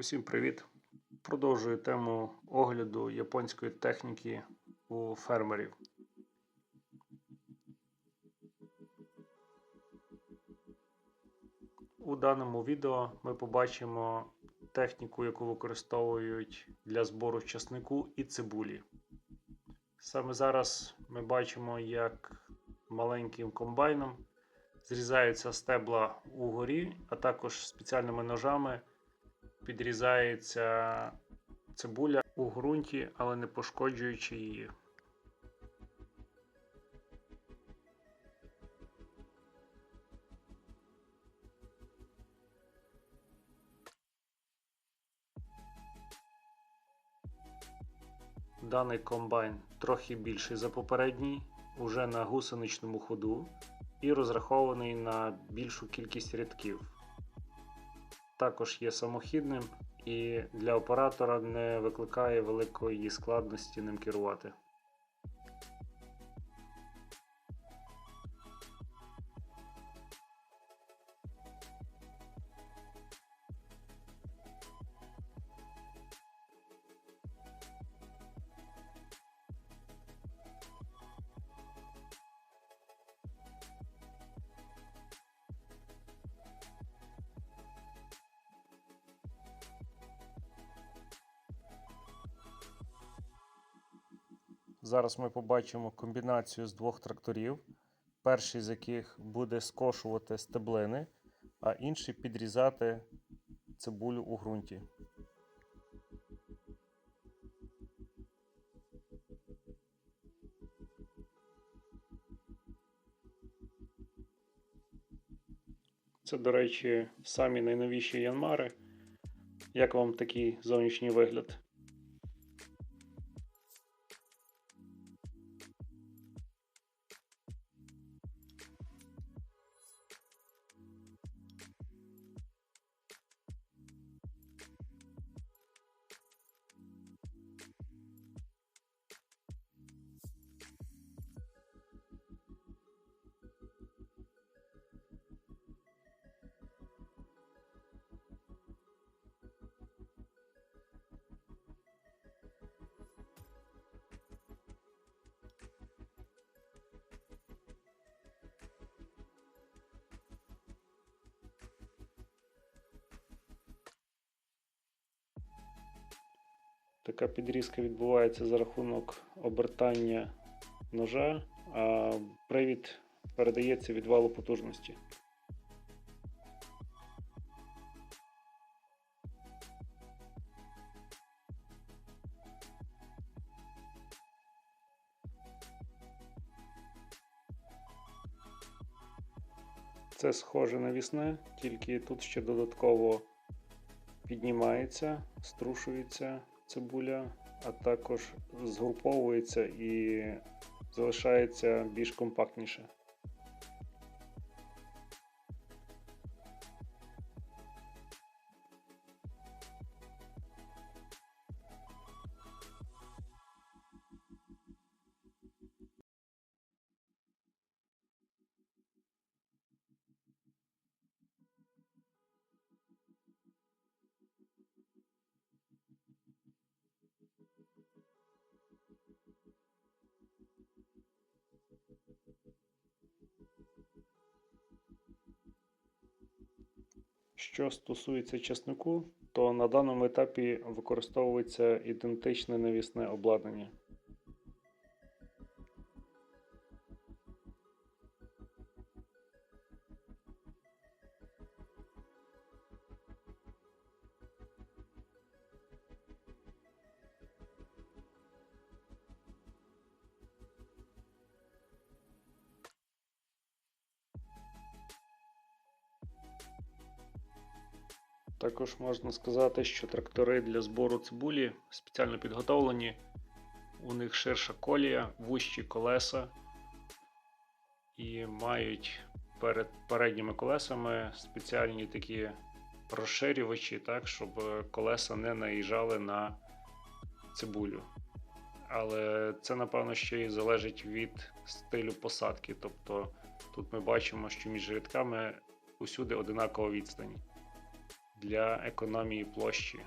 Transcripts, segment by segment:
Усім привіт! Продовжую тему огляду японської техніки у фермерів. У даному відео ми побачимо техніку, яку використовують для збору часнику і цибулі. Саме зараз ми бачимо, як маленьким комбайном зрізаються стебла угорі, а також спеціальними ножами підрізається цибуля у ґрунті, але не пошкоджуючи її. Даний комбайн трохи більший за попередній, уже на гусеничному ходу і розрахований на більшу кількість рядків. Також є самохідним і для оператора не викликає великої складності ним керувати. Зараз ми побачимо комбінацію з двох тракторів, перший з яких буде скошувати стеблини, а інший підрізати цибулю у ґрунті. Це, до речі, самі найновіші янмари. Як вам такий зовнішній вигляд? Така підрізка відбувається за рахунок обертання ножа, а привід передається від валу потужності. Це схоже на вісне, тільки тут ще додатково піднімається, струшується цибуля, а також згруповується і залишається більш компактніше. Що стосується чеснику, то на даному етапі використовується ідентичне навісне обладнання. Також можна сказати, що трактори для збору цибулі спеціально підготовлені. У них ширша колія, вущі колеса і мають перед передніми колесами спеціальні такі розширювачі, так, щоб колеса не наїжджали на цибулю. Але це, напевно, ще й залежить від стилю посадки. Тобто тут ми бачимо, що між рядками усюди одинакова відстань. Для економії площі.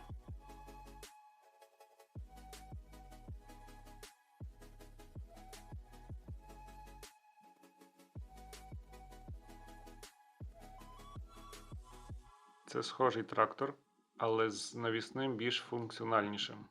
Це схожий трактор, але з навісним більш функціональнішим.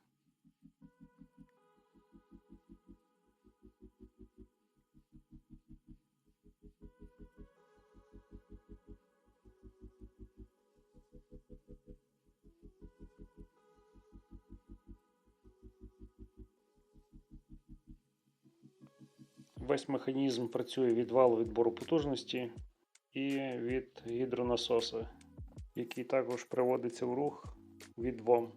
Весь механізм працює від валу відбору потужності і від гідронасоса, який також приводиться в рух від ВОМ.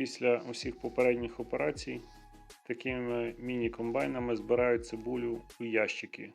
Після усіх попередніх операцій такими міні-комбайнами збирають цибулю у ящики.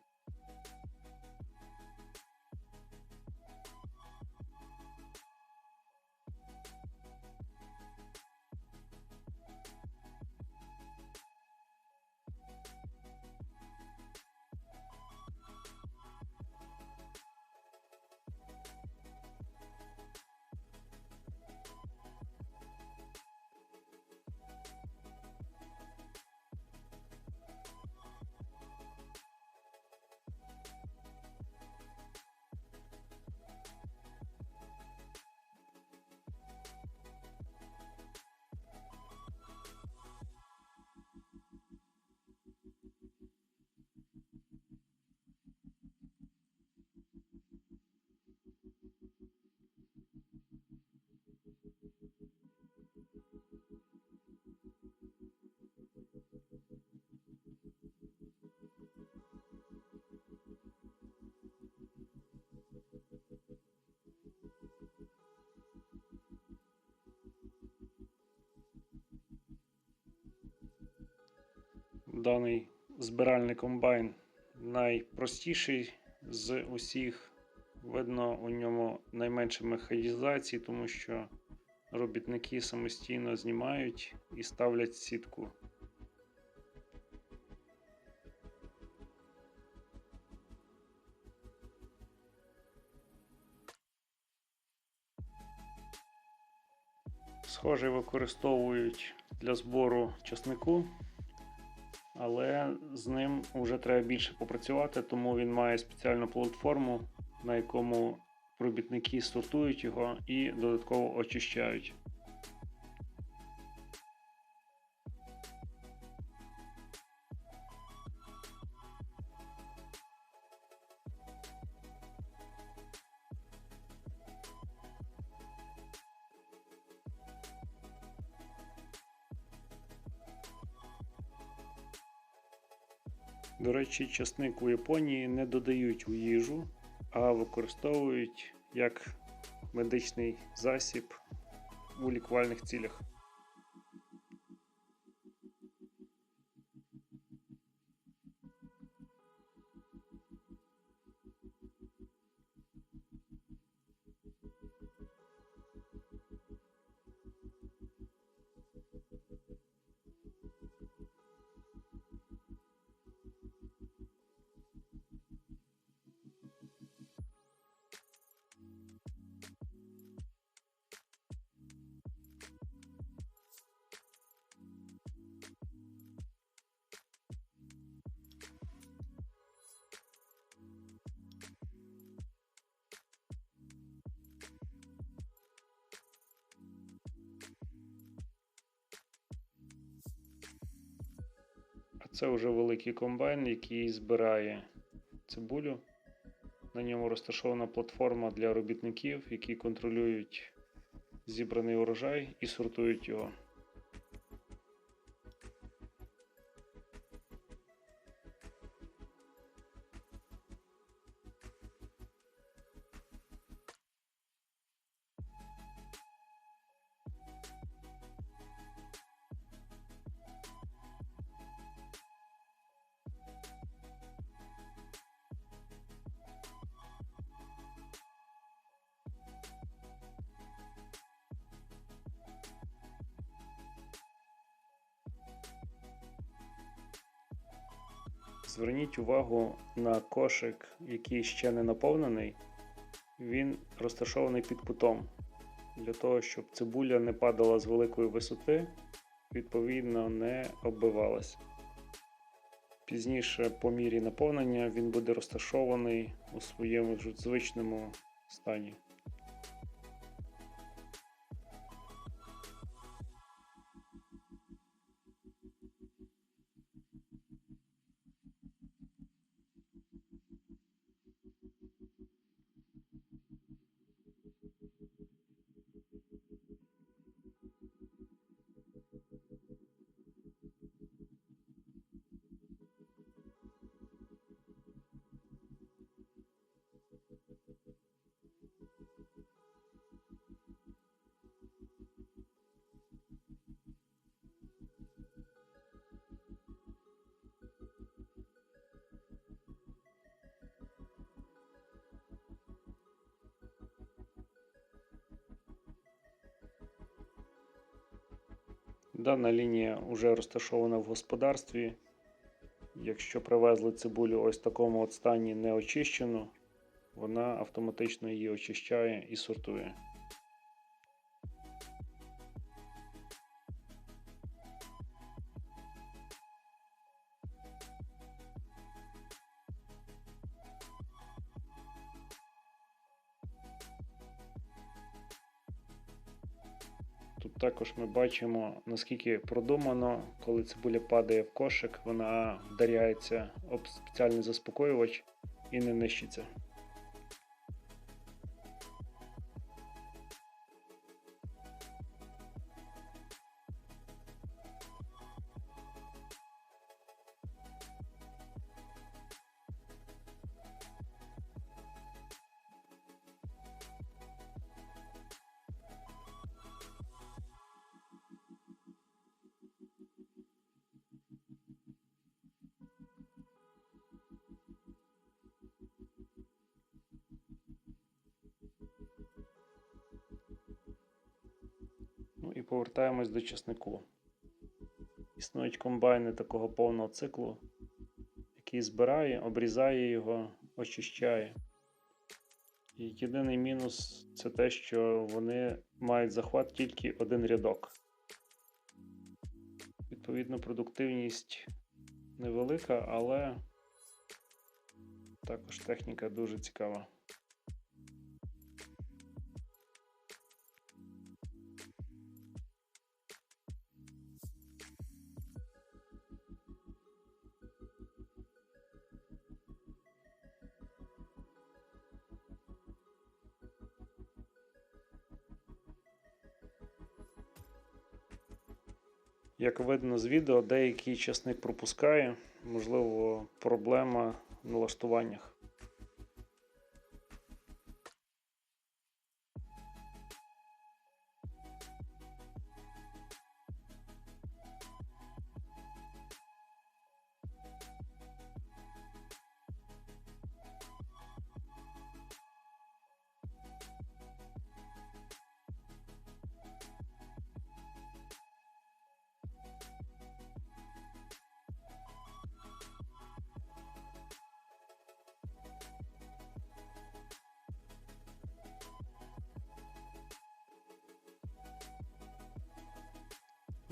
Даний збиральний комбайн найпростіший з усіх. Видно, у ньому найменше механізації, тому що робітники самостійно знімають і ставлять сітку. Схоже, використовують для збору часнику, але з ним вже треба більше попрацювати, тому він має спеціальну платформу, на якому робітники сортують його і додатково очищають. До речі, часник у Японії не додають у їжу, а використовують як медичний засіб у лікувальних цілях. Це вже великий комбайн, який збирає цибулю. На ньому розташована платформа для робітників, які контролюють зібраний урожай і сортують його. Зверніть увагу на кошик, який ще не наповнений. Він розташований під кутом. Для того, щоб цибуля не падала з великої висоти, відповідно не оббивалась. Пізніше, по мірі наповнення, він буде розташований у своєму звичному стані. Дана лінія вже розташована в господарстві. Якщо привезли цибулю ось в такому от стані неочищену, вона автоматично її очищає і сортує. Також ми бачимо, наскільки продумано, коли цибуля падає в кошик, вона вдаряється об спеціальний заспокоювач і не нищиться. І повертаємось до чеснику. Існують комбайни такого повного циклу, який збирає, обрізає його, очищає. І єдиний мінус це те, що вони мають захват тільки один рядок. Відповідно, продуктивність невелика, але також техніка дуже цікава. Як видно з відео, деякий часник пропускає, можливо, проблема в налаштуваннях.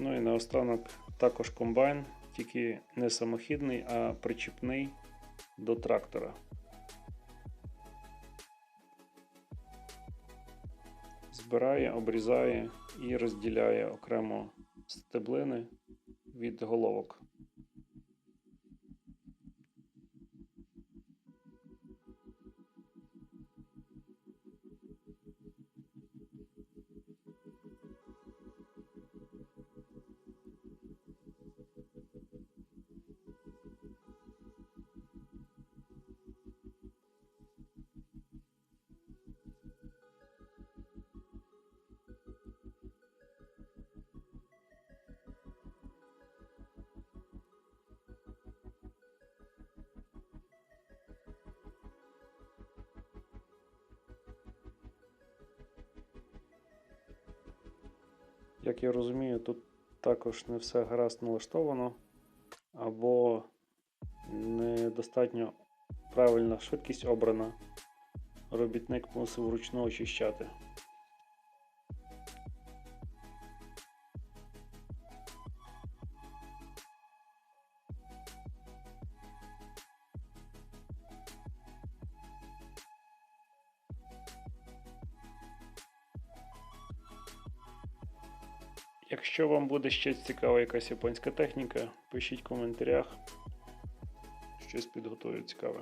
Ну і наостанок також комбайн, тільки не самохідний, а причіпний до трактора. Збирає, обрізає і розділяє окремо стеблини від головок. Як я розумію, тут також не все гаразд налаштовано, або недостатньо правильна швидкість обрана. Робітник мусив вручну очищати. Якщо вам буде ще цікава якась японська техніка, пишіть в коментарях. Щось підготую цікаве.